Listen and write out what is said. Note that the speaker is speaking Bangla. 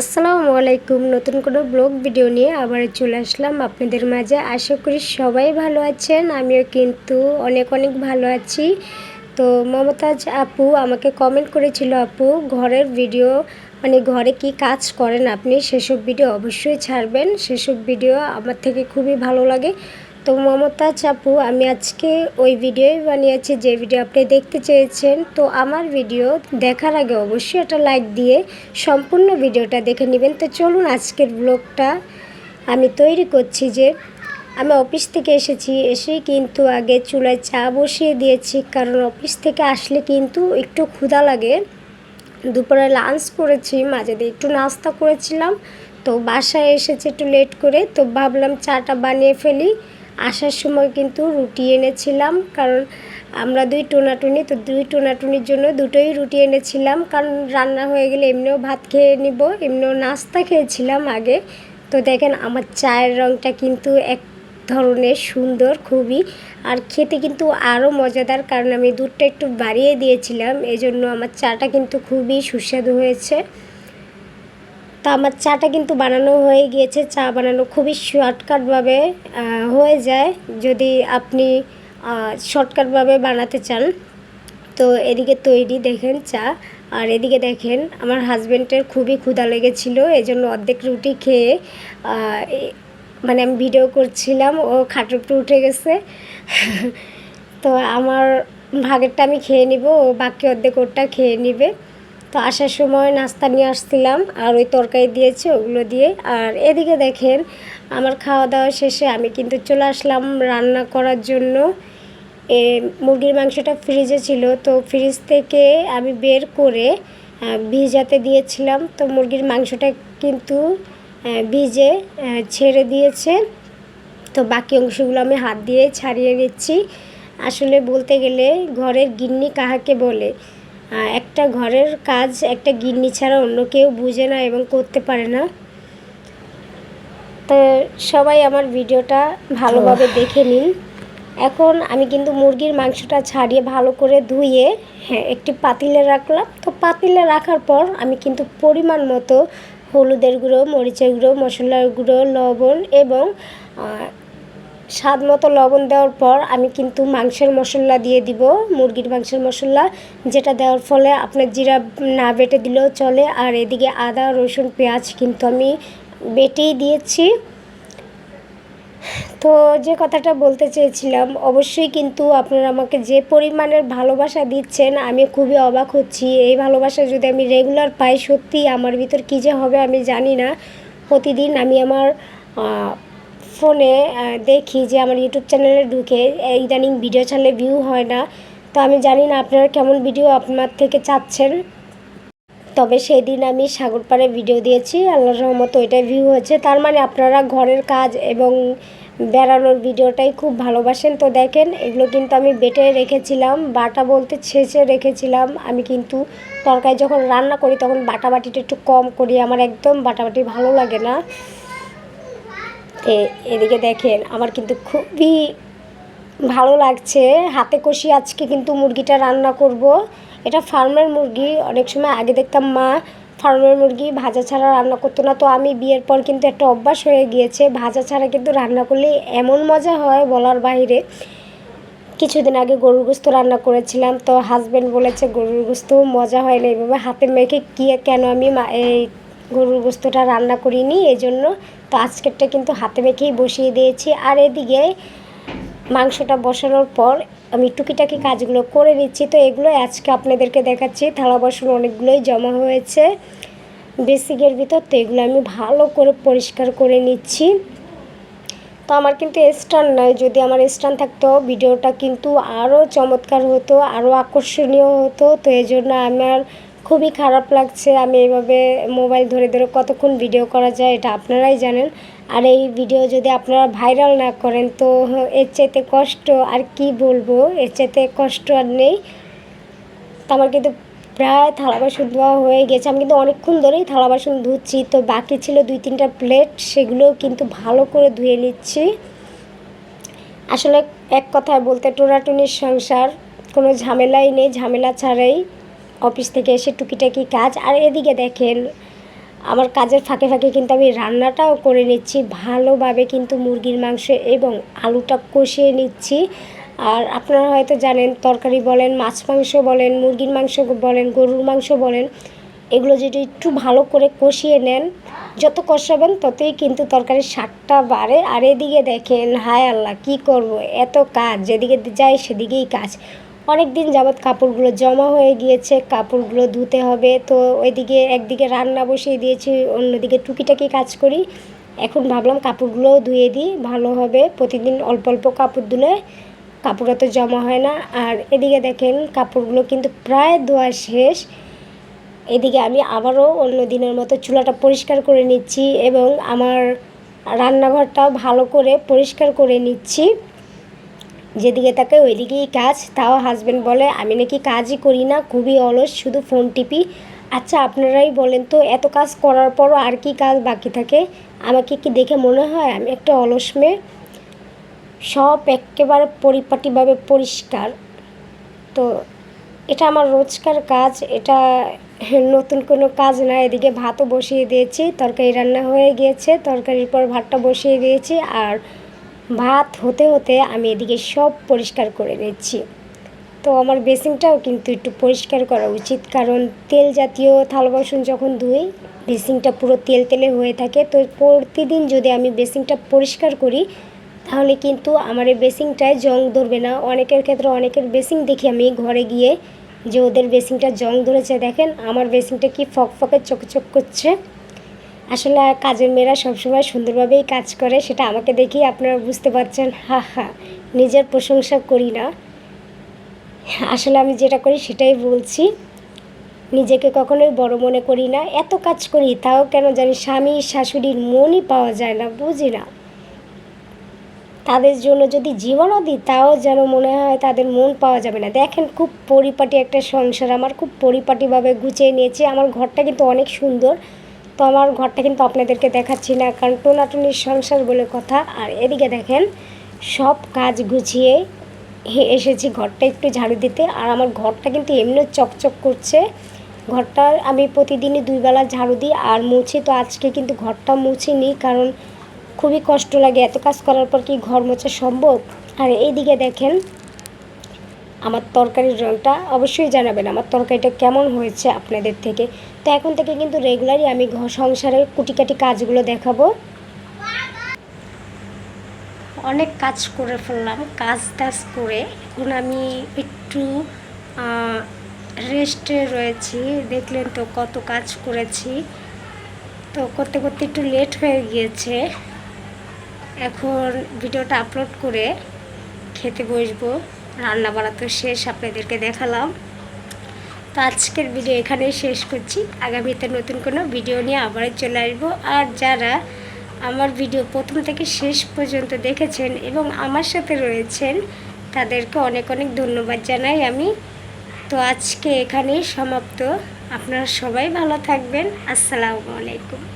আসসালামু আলাইকুম। নতুন কোনো ব্লগ ভিডিও নিয়ে আবার চলে আসলাম আপনাদের মাঝে। আশা করি সবাই ভালো আছেন, আমিও কিন্তু অনেক অনেক ভালো আছি। তো মমতাজ আপু আমাকে কমেন্ট করেছিল, আপু, ঘরের ভিডিও মানে ঘরে কি কাজ করেন আপনি? সেসব ভিডিও অবশ্যই ছাড়বেন। সেসব ভিডিও আমার থেকে খুবই ভালো লাগে। তো মমতাজ আপু আমি আজকে ওই ভিডিওই বানিয়েছি, যে ভিডিও আপনি দেখতে চেয়েছেন। তো আমার ভিডিও দেখার আগে অবশ্যই একটা লাইক দিয়ে সম্পূর্ণ ভিডিওটা দেখে নেবেন। তো চলুন আজকের ব্লগটা আমি তৈরি করছি যে, আমি অফিস থেকে এসেছি এসেই কিন্তু আগে চুলায় চা বসিয়ে দিয়েছি, কারণ অফিস থেকে আসলে কিন্তু একটু ক্ষুধা লাগে। দুপুরে লাঞ্চ করেছি, মাঝে দিয়ে একটু নাস্তা করেছিলাম। তো বাসায় এসেছে একটু লেট করে, তো ভাবলাম চাটা বানিয়ে ফেলি। আসার সময় কিন্তু রুটি এনেছিলাম, কারণ আমরা দুই টোনাটুনি, তো দুই টোনাটুনির জন্য দুটোই রুটি এনেছিলাম, কারণ রান্না হয়ে গেলে এমনিও ভাত খেয়ে নিব, এমনিও নাস্তা খেয়েছিলাম আগে। তো দেখেন আমার চায়ের রঙটা কিন্তু এক ধরনের সুন্দর, খুবই, আর খেতে কিন্তু আরও মজাদার, কারণ আমি দুধটা একটু বাড়িয়ে দিয়েছিলাম এই জন্য আমার চাটা কিন্তু খুবই সুস্বাদু হয়েছে। তো আমার চাটা কিন্তু বানানো হয়ে গিয়েছে। চা বানানো খুবই শর্টকাটভাবে হয়ে যায় যদি আপনি শর্টকাটভাবে বানাতে চান। তো এদিকে তৈরি দেখেন চা। আর এদিকে দেখেন আমার হাজব্যান্ডের খুবই ক্ষুধা লেগেছিলো এই জন্য অর্ধেক রুটি খেয়ে মানে আমি ভিডিও করছিলাম, ও খাটের উঠে গেছে। তো আমার ভাগেরটা আমি খেয়ে নিব, ও বাকি অর্ধেক ওরটা খেয়ে নিবে। তো আসার সময় নাস্তা নিয়ে আসছিলাম, আর ওই তরকারি দিয়েছে ওগুলো দিয়ে। আর এদিকে দেখেন, আমার খাওয়া দাওয়া শেষে আমি কিন্তু চলে আসলাম রান্না করার জন্য। এ, মুরগির মাংসটা ফ্রিজে ছিল, তো ফ্রিজ থেকে আমি বের করে ভিজাতে দিয়েছিলাম। তো মুরগির মাংসটা কিন্তু ভিজে ছেড়ে দিয়েছে। তো বাকি অংশগুলো আমি হাত দিয়ে ছাড়িয়ে নিচ্ছি। আসলে বলতে গেলে ঘরের গিন্নি কাহাকে বলে? একটা ঘরের কাজ একটা গিন্নি ছাড়া অন্য কেউ বুঝে না এবং করতে পারে না। তো সবাই আমার ভিডিওটা ভালোভাবে দেখে নিন। এখন আমি কিন্তু মুরগির মাংসটা ছাড়িয়ে ভালো করে ধুয়ে হ্যাঁ একটি পাতিলে রাখলাম। তো পাতিলে রাখার পর আমি কিন্তু পরিমাণ মতো হলুদের গুঁড়ো মরিচের গুঁড়ো মশলার গুঁড়ো লবণ এবং স্বাদ মতো লবণ দেওয়ার পর আমি কিন্তু মাংসের মশলা দিয়ে দিব, মুরগির মাংসের মশলা। যেটা দেওয়ার ফলে আপনার জিরা না বেটে দিলেও চলে। আর এদিকে আদা, রসুন, পেঁয়াজ কিন্তু আমি বেটেই দিয়েছি। তো যে কথাটা বলতে চেয়েছিলাম, অবশ্যই কিন্তু আপনারা আমাকে যে পরিমাণের ভালোবাসা দিচ্ছেন, আমি খুবই অবাক হচ্ছি। এই ভালোবাসা যদি আমি রেগুলার পাই সত্যি আমার ভিতর কী যে হবে আমি জানি না। প্রতিদিন আমি আমার ফোনে দেখি যে আমার ইউটিউব চ্যানেলে ঢুকে ইদানিং ভিডিও ছাড়লে ভিউ হয় না। তো আমি জানি না আপনারা কেমন ভিডিও আপনার থেকে চাচ্ছেন। তবে সেই দিন আমি সাগর পাড়ে ভিডিও দিয়েছি, আল্লাহর রহমত ওইটাই ভিউ হয়েছে। তার মানে আপনারা ঘরের কাজ এবং বেড়ানোর ভিডিওটাই খুব ভালোবাসেন। তো দেখেন, এগুলো কিন্তু আমি বেটে রেখেছিলাম, বাটা বলতে ছেঁচে রেখেছিলাম। আমি কিন্তু তরকারি যখন রান্না করি, তখন বাটা বাটিটা একটু কম করি। আমার একদম বাটাবাটি ভালো লাগে না। এদিকে দেখেন, আমার কিন্তু খুবই ভালো লাগছে। হাতে কষি আজকে কিন্তু মুরগিটা রান্না করব। এটা ফার্মের মুরগি, অনেক সময় আগে দেখতাম মা ফার্মের মুরগি ভাজা ছাড়া রান্না করতো না, তো আমি বিয়ের পর কিন্তু একটা অভ্যাস হয়ে গিয়েছে, ভাজা ছাড়া কিন্তু রান্না করলে এমন মজা হয় বলার বাইরে। কিছুদিন আগে গরুর গোস্ত রান্না করেছিলাম, তো হাজব্যান্ড বলেছে গরুর গোস্ত মজা হয় না এইভাবে হাতে মেখে কী, কেন আমি এই গরুর গোস্তটা রান্না করিনি এই জন্য তো আজকেরটা কিন্তু হাতে মেখেই বসিয়ে দিয়েছি। আর এদিকে মাংসটা বসানোর পর আমি টুকিটাকি কাজগুলো করে নিচ্ছি। তো এগুলো আজকে আপনাদেরকে দেখাচ্ছি। থালা বাসন অনেকগুলোই জমা হয়েছে। বেসিকের ভিতর তো এগুলো আমি ভালো করে পরিষ্কার করে নিচ্ছি। তো আমার কিন্তু স্ট্যান্ড নয় যদি আমার স্ট্যান্ড থাকতো, ভিডিওটা কিন্তু আরও চমৎকার হতো, আরও আকর্ষণীয় হতো। তো এই জন্য আমার খুবই খারাপ লাগছে আমি এইভাবে মোবাইল ধরে ধরে কতক্ষণ ভিডিও করা যায় এটা আপনারাই জানেন। আর এই ভিডিও যদি আপনারা ভাইরাল না করেন তো এর চাইতে কষ্ট আর কি বলব? এর চাইতে কষ্ট আর নেই। তো আমার কিন্তু প্রায় থালা বাসন ধোয়া হয়ে গেছে। আমি কিন্তু অনেকক্ষণ ধরেই থালা বাসন ধুচ্ছি। তো বাকি ছিল দুই তিনটা প্লেট সেগুলো কিন্তু ভালো করে ধুয়ে নিচ্ছি। আসলে এক কথায় বলতে টোনাটুনির সংসার, কোনো ঝামেলাই নেই, ঝামেলা ছাড়াই। অফিস থেকে এসে টুকিটাকি কাজ। আর এদিকে দেখেন, আমার কাজের ফাঁকে ফাঁকে কিন্তু আমি রান্নাটাও করে নিচ্ছি ভালোভাবে কিন্তু মুরগির মাংস এবং আলুটা কষিয়ে নিচ্ছি। আর আপনারা হয়তো জানেন, তরকারি বলেন, মাছ মাংস বলেন, মুরগির মাংস বলেন, গরুর মাংস বলেন, এগুলো যদি একটু ভালো করে কষিয়ে নেন, যত কষাবেন ততই কিন্তু তরকারির স্বাদটা বাড়ে। আর এদিকে দেখেন, হায় আল্লাহ, কি করব? এত কাজ, যেদিকে যাই সেদিকেই কাজ। অনেক দিন যাবৎ কাপড়গুলো জমা হয়ে গিয়েছে, কাপড়গুলো ধুতে হবে। তো ওইদিকে একদিকে রান্না বসিয়ে দিয়েছি, অন্যদিকে টুকিটাকি কাজ করি। এখন ভাবলাম কাপড়গুলোও ধুয়ে দিই, ভালো হবে। প্রতিদিন অল্প অল্প কাপড় ধুলে কাপড় তো জমা হয় না। আর এদিকে দেখেন কাপড়গুলো কিন্তু প্রায় ধোয়া শেষ। এদিকে আমি আবারও অন্য দিনের মতো চুলাটা পরিষ্কার করে নিচ্ছি এবং আমার রান্নাঘরটাও ভালো করে পরিষ্কার করে নিচ্ছি। যেদিকে তাকে ওইদিকেই কাজ, তাও হাজব্যান্ড বলে, আমি নাকি কাজই করি না, খুবই অলস, শুধু ফোন টিপি। আচ্ছা আপনারাই বলেন তো, এত কাজ করার পরও আর কি কাজ বাকি থাকে? আমাকে কি দেখে মনে হয় আমি একটা অলস মেয়ে? সব একেবারে পরিপাটিভাবে পরিষ্কার। তো এটা আমার রোজকার কাজ, এটা নতুন কোনো কাজ না, এদিকে ভাতও বসিয়ে দিয়েছি, তরকারি রান্না হয়ে গিয়েছে, তরকারির পর ভাতটা বসিয়ে দিয়েছি, আর ভাত হতে হতে আমি এদিকে সব পরিষ্কার করে নিচ্ছি। তো আমার বেসিংটাও কিন্তু একটু পরিষ্কার করা উচিত, কারণ তেল জাতীয় থাল বাসন যখন ধুই বেসিংটা পুরো তেল তেলে হয়ে থাকে। তো প্রতিদিন যদি আমি বেসিংটা পরিষ্কার করি, তাহলে কিন্তু আমার এই বেসিংটায় জং ধরবে না। অনেকের ক্ষেত্রে অনেকের বেসিং দেখি আমি ঘরে গিয়ে যে ওদের বেসিংটা জং ধরেছে। দেখেন, আমার বেসিংটা কি ফক ফকে চকচক করছে। আসলে কাজের মেয়েরা সবসময় সুন্দরভাবেই কাজ করে, সেটা আমাকে দেখেই আপনারা বুঝতে পারছেন। হা হা, নিজের প্রশংসা করি না। আসলে আমি যেটা করি সেটাই বলছি। নিজেকে কখনোই বড় মনে করি না। এত কাজ করি, তাও কেন জানি স্বামী, শাশুড়ির মনই পাওয়া যায় না, বুঝি না। তাদের জন্য যদি জীবনও দিই, তাও যেন মনে হয় তাদের মন পাওয়া যাবে না। দেখেন, খুব পরিপাটি একটা সংসার, আমার খুব পরিপাটিভাবে গুছিয়ে নিয়েছি। আমার ঘরটা কিন্তু অনেক সুন্দর। তো আমার ঘরটা কিন্তু আপনাদেরকে দেখাচ্ছি না, কারণ টোনাটুনির সংসার বলে কথা। আর এদিকে দেখেন, সব কাজ গুছিয়ে এসেছি ঘরটা একটু ঝাড়ু দিতে। আর আমার ঘরটা কিন্তু এমনি চকচক করছে। ঘরটা আমি প্রতিদিনই দুইবেলা ঝাড়ু দিই, আর মুছি তো আজকে কিন্তু ঘরটা মুছিনি, কারণ খুবই কষ্ট লাগে। এত কাজ করার পর কি ঘর মোছা সম্ভব? আর এইদিকে দেখেন আমার তরকারির রঙটা অবশ্যই জানাবেন, আমার তরকারিটা কেমন হয়েছে আপনাদের থেকে। তো এখন থেকে কিন্তু রেগুলারই আমি সংসারের কুটিকাটি কাজগুলো দেখাবো। অনেক কাজ করে ফেললাম, কাজ টাজ করে। এখন আমি একটু রেস্টে রয়েছি। দেখলেন তো কত কাজ করেছি। তো করতে করতে একটু লেট হয়ে গিয়েছে। এখন ভিডিওটা আপলোড করে খেতে বসবো। রান্না বাড়া তো শেষ, আপনাদেরকে দেখালাম। তো আজকের ভিডিও এখানেই শেষ করছি। আগামীতে নতুন কোনো ভিডিও নিয়ে আবার চলে আসব। আর যারা আমার ভিডিও প্রথম থেকে শেষ পর্যন্ত দেখেছেন এবং আমার সাথে রয়েছেন, তাদেরকে অনেক অনেক ধন্যবাদ জানাই আমি। তো আজকে এখানেই সমাপ্ত। আপনারা সবাই ভালো থাকবেন। আসসালামু আলাইকুম।